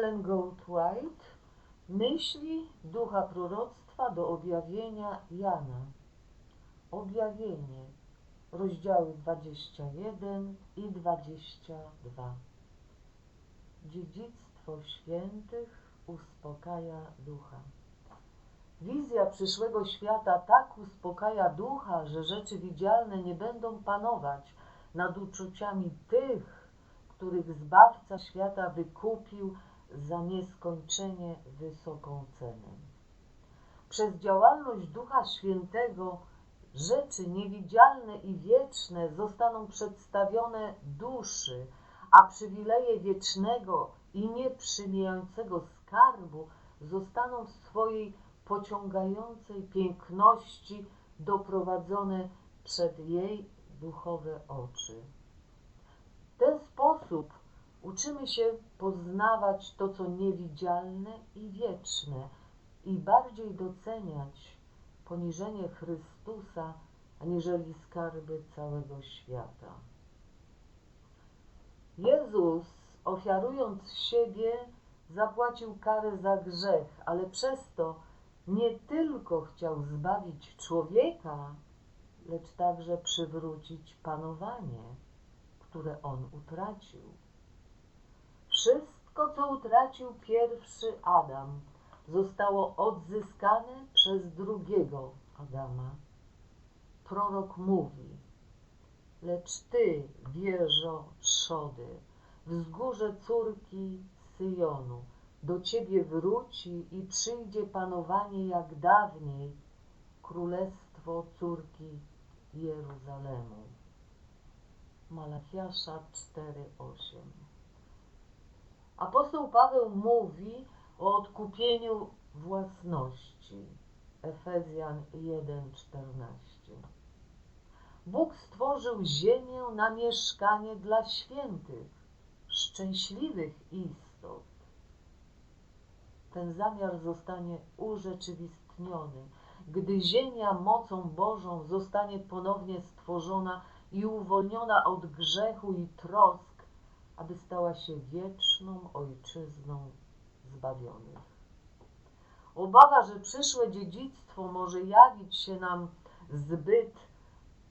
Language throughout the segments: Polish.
Ellen Goldwhite Myśli ducha proroctwa do objawienia Jana. Objawienie, rozdziały 21 i 22. Dziedzictwo świętych uspokaja ducha. Wizja przyszłego świata tak uspokaja ducha, że rzeczy widzialne nie będą panować nad uczuciami tych, których Zbawca świata wykupił za nieskończenie wysoką cenę. Przez działalność Ducha Świętego rzeczy niewidzialne i wieczne zostaną przedstawione duszy, a przywileje wiecznego i nieprzymijającego skarbu zostaną w swojej pociągającej piękności doprowadzone przed jej duchowe oczy. W ten sposób Uczymy się poznawać to, co niewidzialne i wieczne i bardziej doceniać poniżenie Chrystusa, aniżeli skarby całego świata. Jezus, ofiarując siebie, zapłacił karę za grzech, ale przez to nie tylko chciał zbawić człowieka, lecz także przywrócić panowanie, które on utracił. Wszystko, co utracił pierwszy Adam, zostało odzyskane przez drugiego Adama. Prorok mówi, lecz ty, wieżo Szody, wzgórze córki Syjonu, do ciebie wróci i przyjdzie panowanie jak dawniej, królestwo córki Jeruzalemu. Malachiasza 4:8 Apostoł Paweł mówi o odkupieniu własności. Efezjan 1:14. Bóg stworzył ziemię na mieszkanie dla świętych, szczęśliwych istot. Ten zamiar zostanie urzeczywistniony, gdy ziemia mocą Bożą zostanie ponownie stworzona i uwolniona od grzechu i trosk aby stała się wieczną ojczyzną zbawionych. Obawa, że przyszłe dziedzictwo może jawić się nam zbyt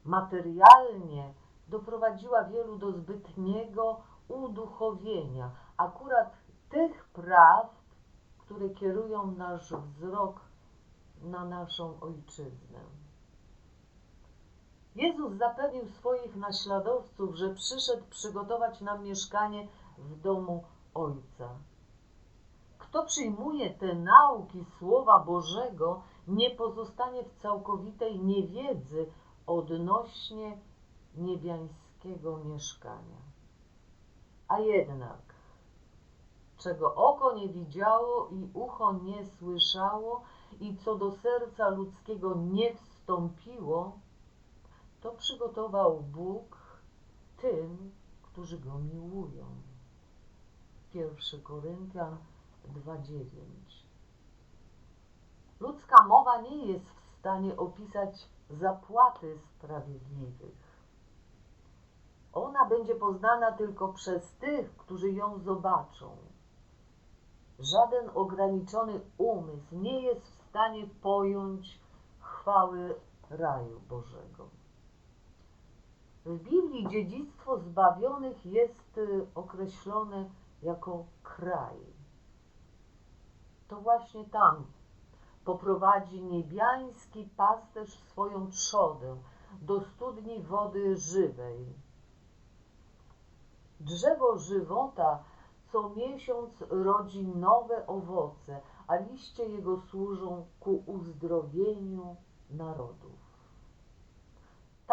materialnie, doprowadziła wielu do zbytniego uduchowienia akurat tych praw, które kierują nasz wzrok na naszą ojczyznę. Jezus zapewnił swoich naśladowców, że przyszedł przygotować nam mieszkanie w domu Ojca. Kto przyjmuje te nauki Słowa Bożego, nie pozostanie w całkowitej niewiedzy odnośnie niebiańskiego mieszkania. A jednak, czego oko nie widziało i ucho nie słyszało i co do serca ludzkiego nie wstąpiło, to przygotował Bóg tym, którzy Go miłują. 1 Koryntian 2,9 Ludzka mowa nie jest w stanie opisać zapłaty sprawiedliwych. Ona będzie poznana tylko przez tych, którzy ją zobaczą. Żaden ograniczony umysł nie jest w stanie pojąć chwały raju Bożego. W Biblii dziedzictwo zbawionych jest y, określone jako kraj. To właśnie tam poprowadzi niebiański pasterz swoją trzodę do studni wody żywej. Drzewo żywota co miesiąc rodzi nowe owoce, a liście jego służą ku uzdrowieniu narodów.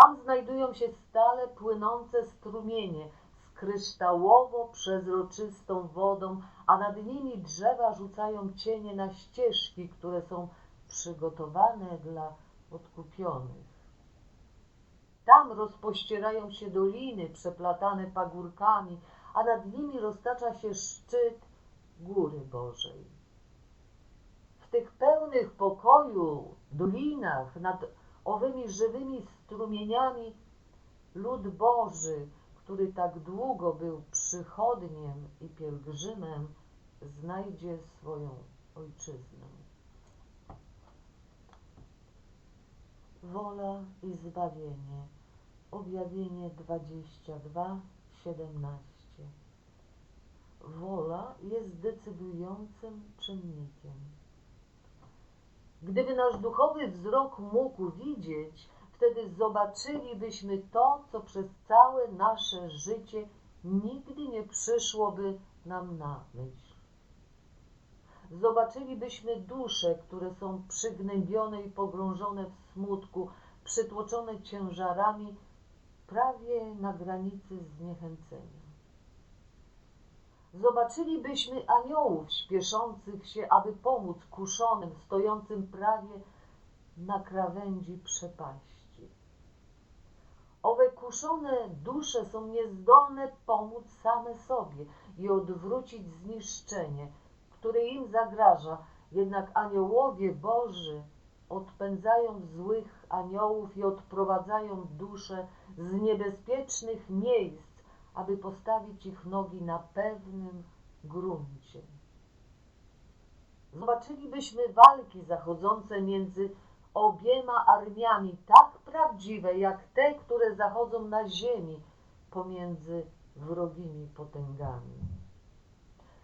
Tam znajdują się stale płynące strumienie z kryształowo przezroczystą wodą, a nad nimi drzewa rzucają cienie na ścieżki, które są przygotowane dla odkupionych. Tam rozpościerają się doliny przeplatane pagórkami, a nad nimi roztacza się szczyt góry Bożej. W tych pełnych pokoju dolinach nad owymi żywymi strumieniami lud Boży, który tak długo był przychodniem i pielgrzymem, znajdzie swoją ojczyznę. Wola i zbawienie. Objawienie 22, 17. Wola jest decydującym czynnikiem. Gdyby nasz duchowy wzrok mógł widzieć, wtedy zobaczylibyśmy to, co przez całe nasze życie nigdy nie przyszłoby nam na myśl. Zobaczylibyśmy dusze, które są przygnębione i pogrążone w smutku, przytłoczone ciężarami, prawie na granicy zniechęcenia. Zobaczylibyśmy aniołów śpieszących się, aby pomóc kuszonym, stojącym prawie na krawędzi przepaści. Owe kuszone dusze są niezdolne pomóc same sobie i odwrócić zniszczenie, które im zagraża, jednak aniołowie Boży odpędzają złych aniołów i odprowadzają dusze z niebezpiecznych miejsc, aby postawić ich nogi na pewnym gruncie. Zobaczylibyśmy walki zachodzące między obiema armiami, tak prawdziwe jak te, które zachodzą na ziemi pomiędzy wrogimi potęgami.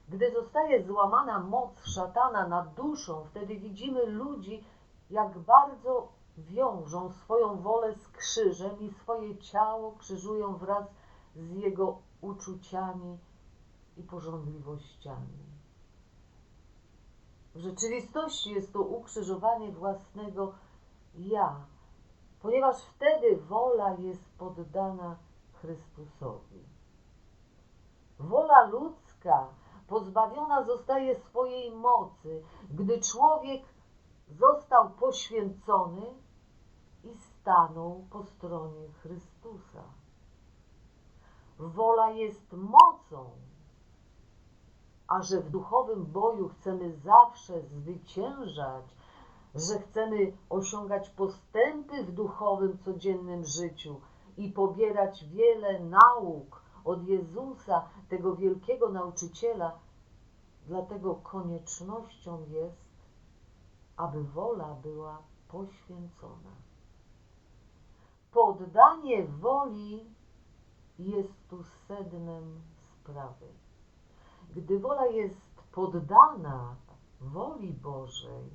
Gdy zostaje złamana moc szatana nad duszą, wtedy widzimy ludzi, jak bardzo wiążą swoją wolę z krzyżem i swoje ciało krzyżują wraz z jego uczuciami i porządliwościami. W rzeczywistości jest to ukrzyżowanie własnego ja, ponieważ wtedy wola jest poddana Chrystusowi. Wola ludzka pozbawiona zostaje swojej mocy, gdy człowiek został poświęcony i stanął po stronie Chrystusa. Wola jest mocą, a że w duchowym boju chcemy zawsze zwyciężać, że chcemy osiągać postępy w duchowym codziennym życiu i pobierać wiele nauk od Jezusa, tego wielkiego nauczyciela, dlatego koniecznością jest, aby wola była poświęcona. Poddanie woli jest tu sednem sprawy. Gdy wola jest poddana woli Bożej,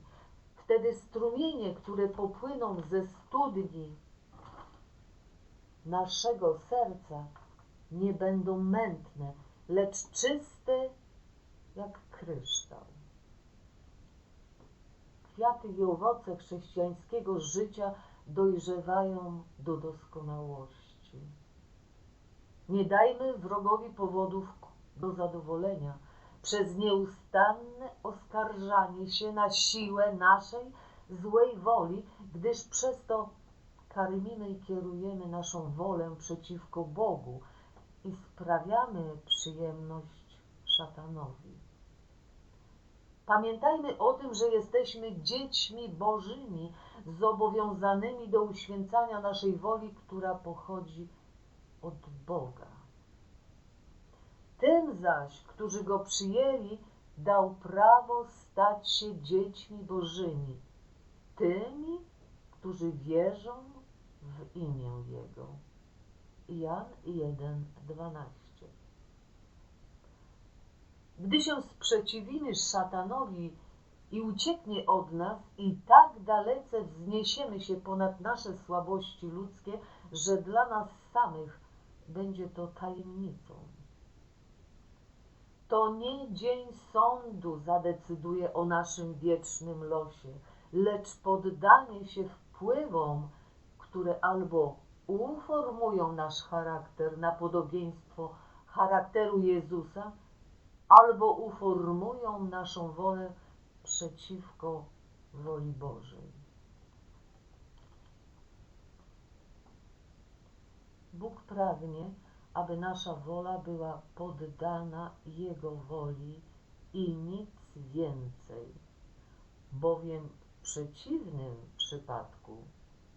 wtedy strumienie, które popłyną ze studni naszego serca, nie będą mętne, lecz czyste jak kryształ. Kwiaty i owoce chrześcijańskiego życia dojrzewają do doskonałości. Nie dajmy wrogowi powodów do zadowolenia przez nieustanne oskarżanie się na siłę naszej złej woli, gdyż przez to karmimy i kierujemy naszą wolę przeciwko Bogu i sprawiamy przyjemność szatanowi. Pamiętajmy o tym, że jesteśmy dziećmi Bożymi, zobowiązanymi do uświęcania naszej woli, która pochodzi od Boga. Tym zaś, którzy Go przyjęli, dał prawo stać się dziećmi Bożymi, tymi, którzy wierzą w imię Jego. Jan 1:12 Gdy się sprzeciwimy szatanowi i ucieknie od nas, i tak dalece wzniesiemy się ponad nasze słabości ludzkie, że dla nas samych będzie to tajemnicą. To nie dzień sądu zadecyduje o naszym wiecznym losie, lecz poddanie się wpływom, które albo uformują nasz charakter na podobieństwo charakteru Jezusa, albo uformują naszą wolę przeciwko woli Bożej. Bóg pragnie, aby nasza wola była poddana Jego woli i nic więcej, bowiem w przeciwnym przypadku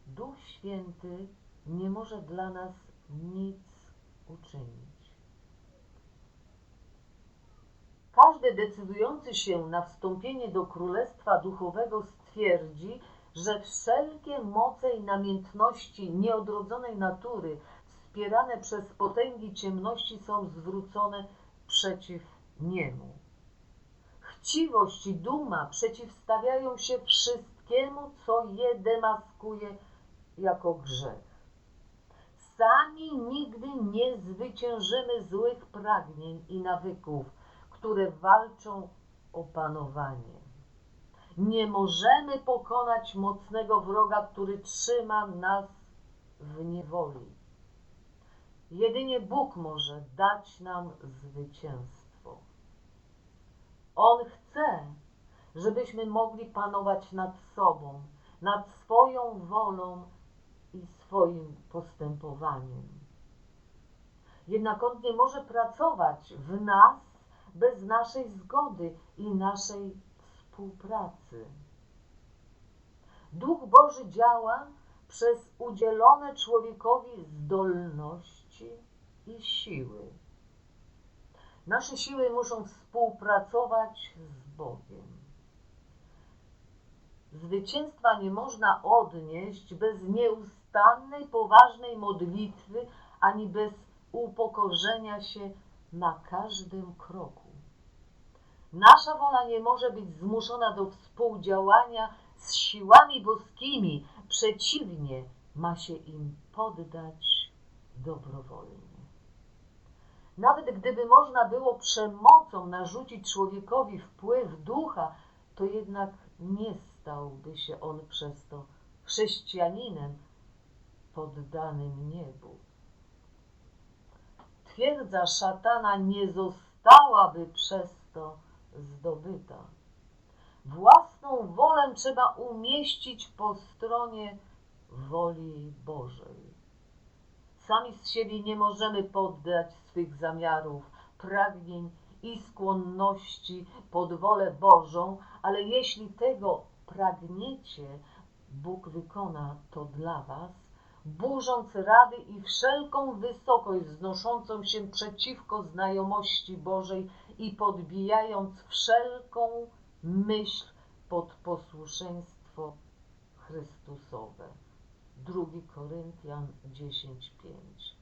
Duch Święty nie może dla nas nic uczynić. Każdy decydujący się na wstąpienie do Królestwa Duchowego stwierdzi, że wszelkie moce i namiętności nieodrodzonej natury, wspierane przez potęgi ciemności, są zwrócone przeciw niemu. Chciwość i duma przeciwstawiają się wszystkiemu, co je demaskuje jako grzech. Sami nigdy nie zwyciężymy złych pragnień i nawyków, które walczą o panowanie. Nie możemy pokonać mocnego wroga, który trzyma nas w niewoli. Jedynie Bóg może dać nam zwycięstwo. On chce, żebyśmy mogli panować nad sobą, nad swoją wolą i swoim postępowaniem. Jednak On nie może pracować w nas bez naszej zgody i naszej współpracy. Duch Boży działa przez udzielone człowiekowi i siły. Nasze siły muszą współpracować z Bogiem. Zwycięstwa nie można odnieść bez nieustannej, poważnej modlitwy, ani bez upokorzenia się na każdym kroku. Nasza wola nie może być zmuszona do współdziałania z siłami boskimi, przeciwnie, ma się im poddać dobrowolnie. Nawet gdyby można było przemocą narzucić człowiekowi wpływ ducha, to jednak nie stałby się on przez to chrześcijaninem poddanym niebu. Twierdza szatana nie zostałaby przez to zdobyta. Własną wolę trzeba umieścić po stronie woli Bożej. Sami z siebie nie możemy poddać swych zamiarów, pragnień i skłonności pod wolę Bożą, ale jeśli tego pragniecie, Bóg wykona to dla Was, burząc rady i wszelką wysokość wznoszącą się przeciwko znajomości Bożej i podbijając wszelką myśl pod posłuszeństwo Chrystusowe. 2 Koryntian 10:5.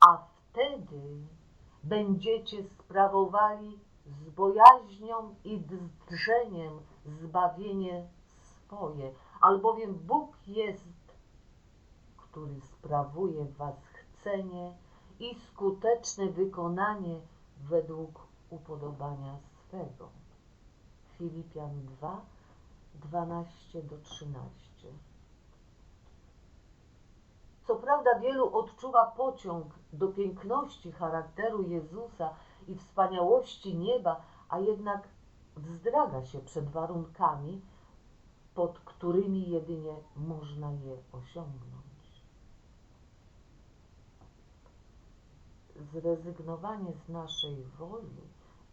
A wtedy będziecie sprawowali z bojaźnią i drżeniem zbawienie swoje, albowiem Bóg jest, który sprawuje w was chcenie i skuteczne wykonanie według upodobania swego. Filipian 2, 12 do 13. Co prawda wielu odczuwa pociąg do piękności charakteru Jezusa i wspaniałości nieba, a jednak wzdraga się przed warunkami, pod którymi jedynie można je osiągnąć. Zrezygnowanie z naszej woli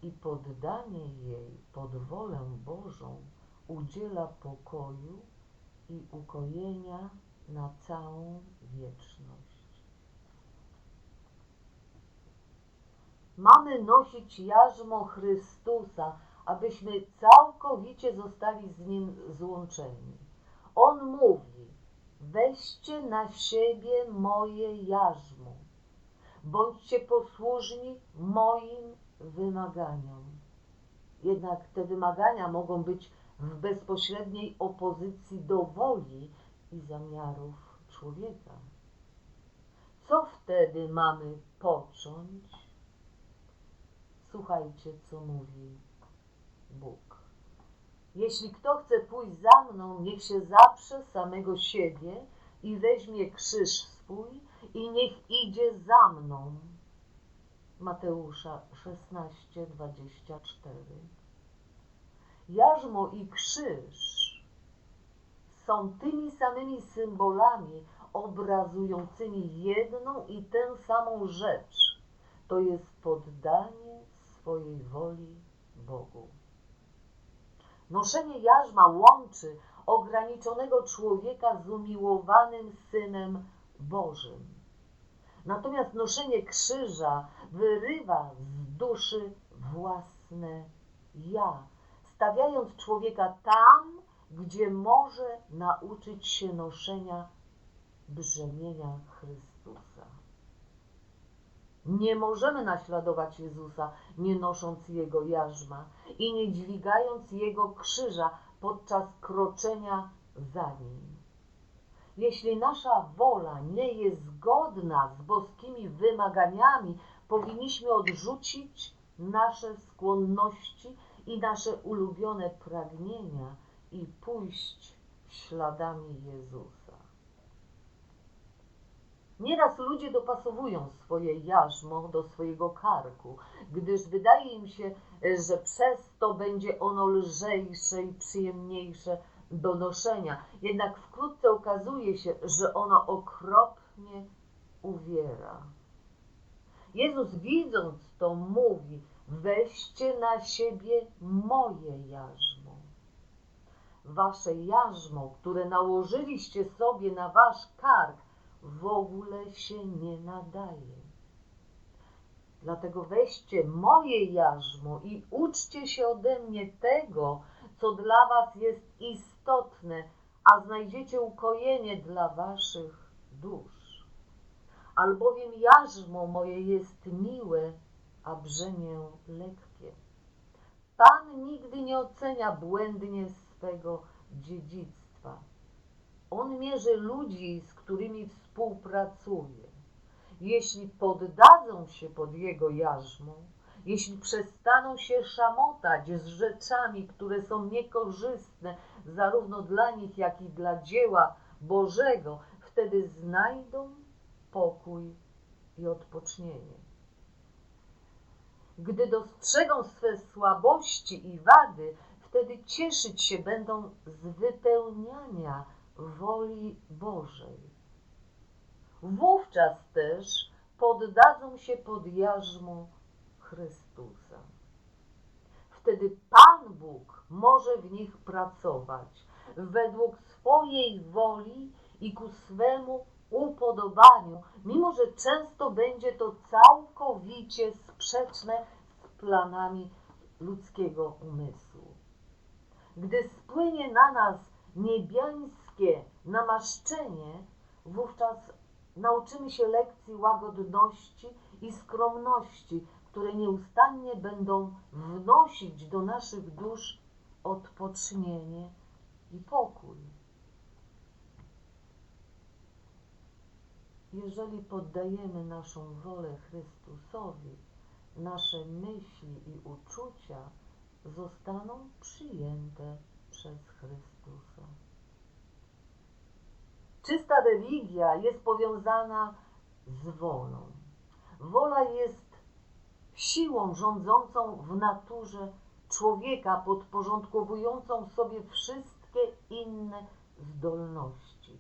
i poddanie jej pod wolę Bożą udziela pokoju i ukojenia na całą wieczność. Mamy nosić jarzmo Chrystusa, abyśmy całkowicie zostali z Nim złączeni. On mówi, weźcie na siebie moje jarzmo, bądźcie posłużni moim wymaganiom. Jednak te wymagania mogą być w bezpośredniej opozycji do woli i zamiarów człowieka. Co wtedy mamy począć? Słuchajcie, co mówi Bóg. Jeśli kto chce pójść za mną, niech się zaprze samego siebie i weźmie krzyż swój i niech idzie za mną. Mateusza 16, 24. Jarzmo i krzyż są tymi samymi symbolami obrazującymi jedną i tę samą rzecz, to jest poddanie swojej woli Bogu. Noszenie jarzma łączy ograniczonego człowieka z umiłowanym Synem Bożym. Natomiast noszenie krzyża wyrywa z duszy własne ja, stawiając człowieka tam, gdzie może nauczyć się noszenia brzemienia Chrystusa. Nie możemy naśladować Jezusa, nie nosząc Jego jarzma i nie dźwigając Jego krzyża podczas kroczenia za Nim. Jeśli nasza wola nie jest zgodna z boskimi wymaganiami, powinniśmy odrzucić nasze skłonności i nasze ulubione pragnienia i pójść śladami Jezusa. Nieraz ludzie dopasowują swoje jarzmo do swojego karku, gdyż wydaje im się, że przez to będzie ono lżejsze i przyjemniejsze do noszenia. Jednak wkrótce okazuje się, że ono okropnie uwiera. Jezus widząc to mówi, weźcie na siebie moje jarzmo. Wasze jarzmo, które nałożyliście sobie na wasz kark, w ogóle się nie nadaje. Dlatego weźcie moje jarzmo i uczcie się ode mnie tego, co dla was jest istotne, a znajdziecie ukojenie dla waszych dusz. Albowiem jarzmo moje jest miłe, a brzemię lekkie. Pan nigdy nie ocenia błędnie swego dziedzictwa. On mierzy ludzi, z którymi współpracuje. Jeśli poddadzą się pod jego jarzmo, jeśli przestaną się szamotać z rzeczami, które są niekorzystne zarówno dla nich, jak i dla dzieła Bożego, wtedy znajdą pokój i odpocznienie. Gdy dostrzegą swe słabości i wady, wtedy cieszyć się będą z wypełniania woli Bożej. Wówczas też poddadzą się pod jarzmo Chrystusa. Wtedy Pan Bóg może w nich pracować według swojej woli i ku swemu upodobaniu, mimo że często będzie to całkowicie sprzeczne z planami ludzkiego umysłu. Gdy spłynie na nas niebiańskie namaszczenie, wówczas nauczymy się lekcji łagodności i skromności, które nieustannie będą wnosić do naszych dusz odpocznienie i pokój. Jeżeli poddajemy naszą wolę Chrystusowi, nasze myśli i uczucia zostaną przyjęte przez Chrystusa. Czysta religia jest powiązana z wolą. Wola jest siłą rządzącą w naturze człowieka, podporządkowującą sobie wszystkie inne zdolności.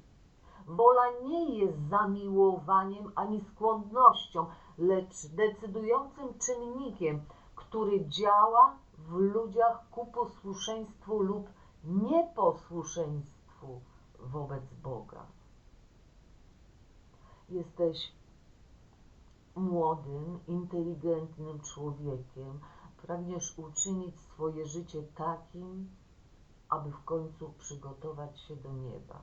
Wola nie jest zamiłowaniem ani skłonnością, lecz decydującym czynnikiem, który działa w ludziach ku posłuszeństwu lub nieposłuszeństwu wobec Boga. Jesteś młodym, inteligentnym człowiekiem, pragniesz uczynić swoje życie takim, aby w końcu przygotować się do nieba.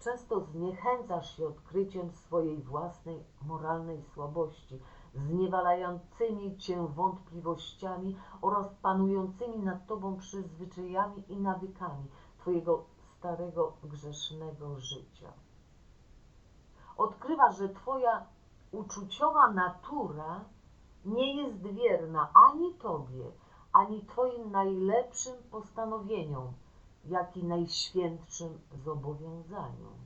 Często zniechęcasz się odkryciem swojej własnej moralnej słabości, zniewalającymi cię wątpliwościami oraz panującymi nad tobą przyzwyczajami i nawykami twojego starego grzesznego życia. Odkrywasz, że twoja uczuciowa natura nie jest wierna ani tobie, ani twoim najlepszym postanowieniom, jak i najświętszym zobowiązaniom.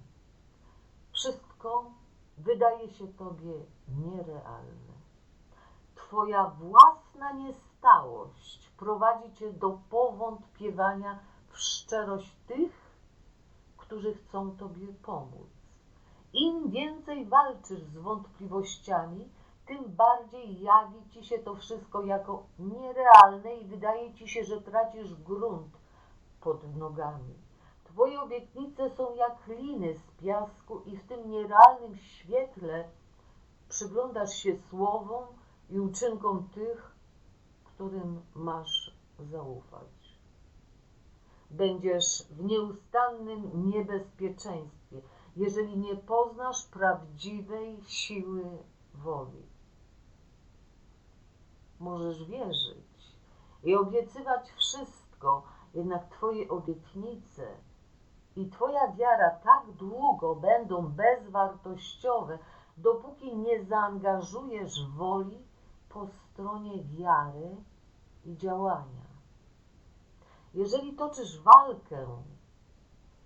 Wszystko wydaje się tobie nierealne. Twoja własna niestałość prowadzi cię do powątpiewania w szczerość tych, którzy chcą tobie pomóc. Im więcej walczysz z wątpliwościami, tym bardziej jawi ci się to wszystko jako nierealne i wydaje ci się, że tracisz grunt pod nogami. Twoje obietnice są jak liny z piasku i w tym nierealnym świetle przyglądasz się słowom i uczynkom tych, którym masz zaufać. Będziesz w nieustannym niebezpieczeństwie, jeżeli nie poznasz prawdziwej siły woli. Możesz wierzyć i obiecywać wszystko, jednak Twoje obietnice i Twoja wiara tak długo będą bezwartościowe, dopóki nie zaangażujesz woli po stronie wiary i działania. Jeżeli toczysz walkę,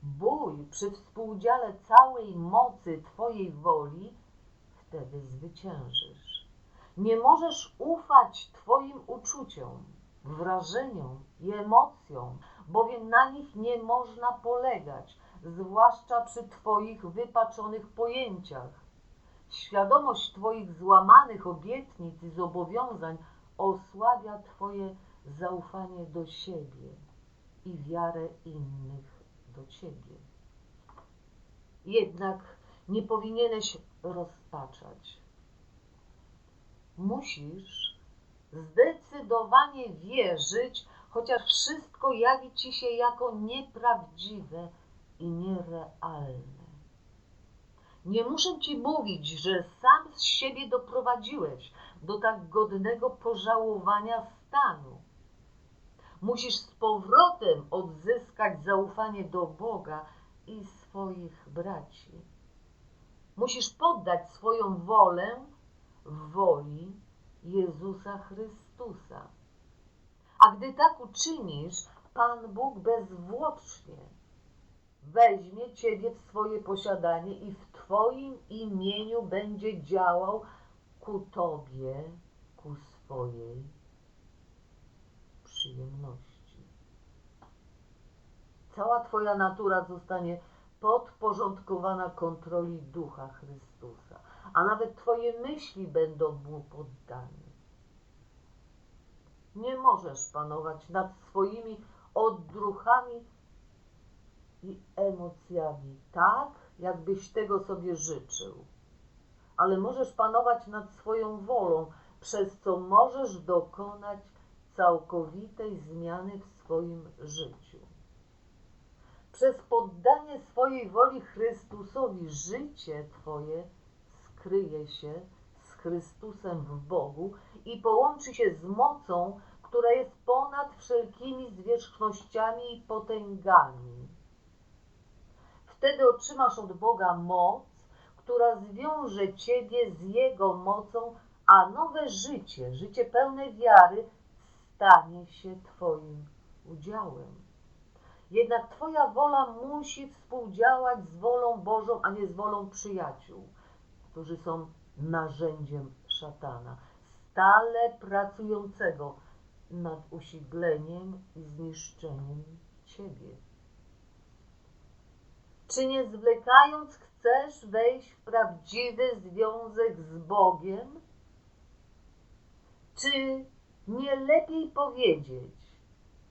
bój przy współudziale całej mocy Twojej woli, wtedy zwyciężysz. Nie możesz ufać Twoim uczuciom, wrażeniom i emocjom, bowiem na nich nie można polegać, zwłaszcza przy Twoich wypaczonych pojęciach. Świadomość Twoich złamanych obietnic i zobowiązań osłabia Twoje zaufanie do siebie i wiarę innych do Ciebie. Jednak nie powinieneś rozpaczać. Musisz zdecydowanie wierzyć, chociaż wszystko jawi ci się jako nieprawdziwe i nierealne. Nie muszę ci mówić, że sam z siebie doprowadziłeś do tak godnego pożałowania stanu. Musisz z powrotem odzyskać zaufanie do Boga i swoich braci. Musisz poddać swoją wolę woli Jezusa Chrystusa. A gdy tak uczynisz, Pan Bóg bezwłocznie weźmie Ciebie w swoje posiadanie i Twoim imieniu będzie działał ku Tobie, ku swojej przyjemności. Cała Twoja natura zostanie podporządkowana kontroli Ducha Chrystusa, a nawet Twoje myśli będą Mu poddane. Nie możesz panować nad swoimi odruchami i emocjami tak, jakbyś tego sobie życzył, ale możesz panować nad swoją wolą, przez co możesz dokonać całkowitej zmiany w swoim życiu. Przez poddanie swojej woli Chrystusowi życie Twoje skryje się z Chrystusem w Bogu i połączy się z mocą, która jest ponad wszelkimi zwierzchnościami i potęgami. Wtedy otrzymasz od Boga moc, która zwiąże Ciebie z Jego mocą, a nowe życie, życie pełne wiary, stanie się Twoim udziałem. Jednak Twoja wola musi współdziałać z wolą Bożą, a nie z wolą przyjaciół, którzy są narzędziem szatana, stale pracującego nad usidleniem i zniszczeniem Ciebie. Czy nie zwlekając chcesz wejść w prawdziwy związek z Bogiem? Czy nie lepiej powiedzieć,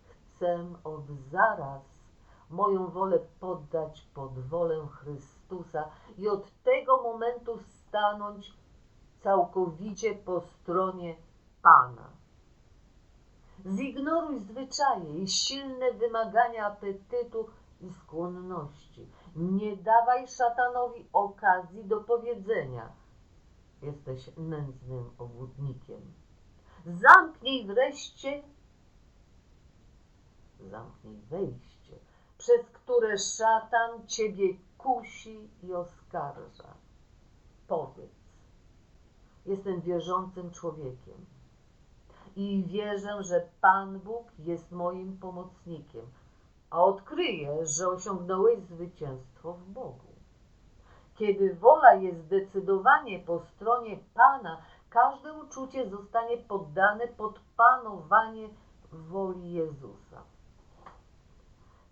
chcę od zaraz moją wolę poddać pod wolę Chrystusa i od tego momentu stanąć całkowicie po stronie Pana. Zignoruj zwyczaje i silne wymagania apetytu i skłonności. Nie dawaj szatanowi okazji do powiedzenia: Jesteś nędznym obłudnikiem. Zamknij wreszcie, zamknij wejście, przez które szatan ciebie kusi i oskarża. Powiedz: Jestem wierzącym człowiekiem i wierzę, że Pan Bóg jest moim pomocnikiem, a odkryję, że osiągnąłeś zwycięstwo w Bogu. Kiedy wola jest zdecydowanie po stronie Pana, każde uczucie zostanie poddane pod panowanie woli Jezusa.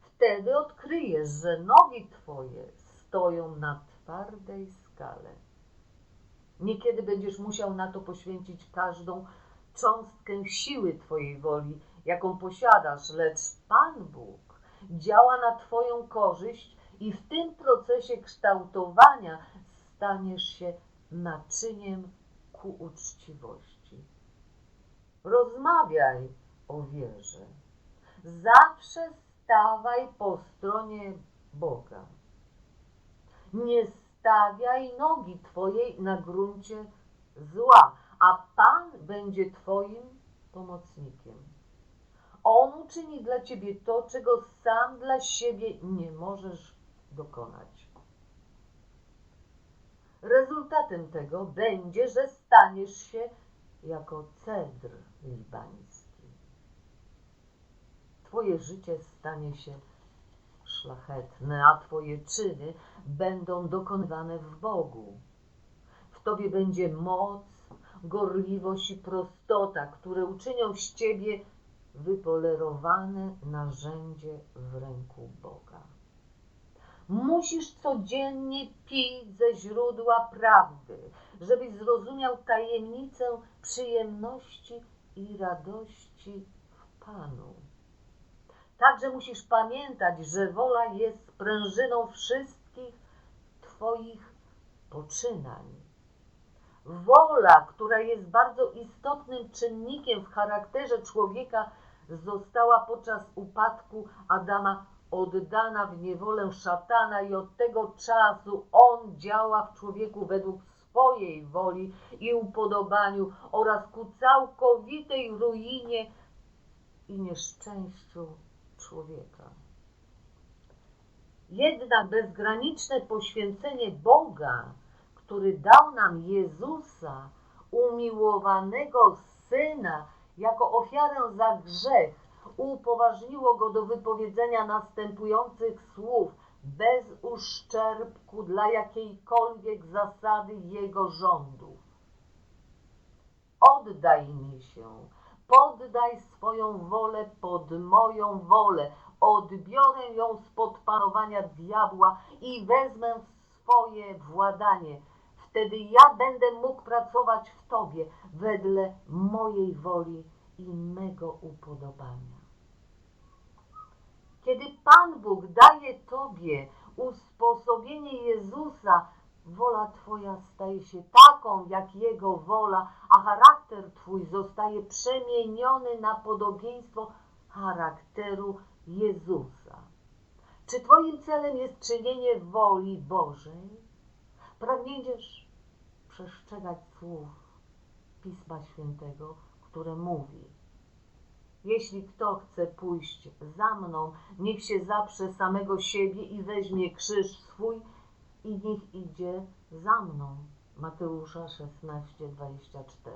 Wtedy odkryjesz, że nogi Twoje stoją na twardej skale. Niekiedy będziesz musiał na to poświęcić każdą cząstkę siły Twojej woli, jaką posiadasz, lecz Pan Bóg działa na Twoją korzyść i w tym procesie kształtowania staniesz się naczyniem ku uczciwości. Rozmawiaj o wierze. Zawsze stawaj po stronie Boga. Nie stawiaj nogi Twojej na gruncie zła, a Pan będzie Twoim pomocnikiem. On uczyni dla Ciebie to, czego sam dla siebie nie możesz dokonać. Rezultatem tego będzie, że staniesz się jako cedr libański. Twoje życie stanie się szlachetne, a Twoje czyny będą dokonywane w Bogu. W Tobie będzie moc, gorliwość i prostota, które uczynią z Ciebie wypolerowane narzędzie w ręku Boga. Musisz codziennie pić ze źródła prawdy, żebyś zrozumiał tajemnicę przyjemności i radości w Panu. Także musisz pamiętać, że wola jest sprężyną wszystkich Twoich poczynań. Wola, która jest bardzo istotnym czynnikiem w charakterze człowieka, została podczas upadku Adama oddana w niewolę szatana i od tego czasu on działa w człowieku według swojej woli i upodobaniu oraz ku całkowitej ruinie i nieszczęściu człowieka. Jednak bezgraniczne poświęcenie Boga, który dał nam Jezusa, umiłowanego Syna, jako ofiarę za grzech, upoważniło go do wypowiedzenia następujących słów bez uszczerbku dla jakiejkolwiek zasady jego rządów. Oddaj mi się, poddaj swoją wolę pod moją wolę, odbiorę ją spod panowania diabła i wezmę w swoje władanie. Wtedy ja będę mógł pracować w Tobie wedle mojej woli i mego upodobania. Kiedy Pan Bóg daje Tobie usposobienie Jezusa, wola Twoja staje się taką, jak Jego wola, a charakter Twój zostaje przemieniony na podobieństwo charakteru Jezusa. Czy Twoim celem jest czynienie woli Bożej? Pragniesz przestrzegać słów Pisma Świętego, które mówi jeśli kto chce pójść za mną, niech się zaprze samego siebie i weźmie krzyż swój i niech idzie za mną. Mateusza 16, 24.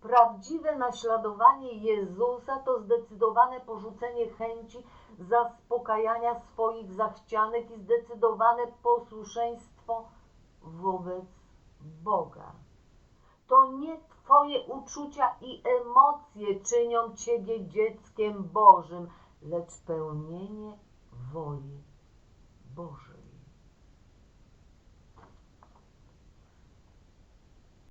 Prawdziwe naśladowanie Jezusa to zdecydowane porzucenie chęci zaspokajania swoich zachcianek i zdecydowane posłuszeństwo wobec Boga. To nie Twoje uczucia i emocje czynią Ciebie dzieckiem Bożym, lecz pełnienie woli Bożej.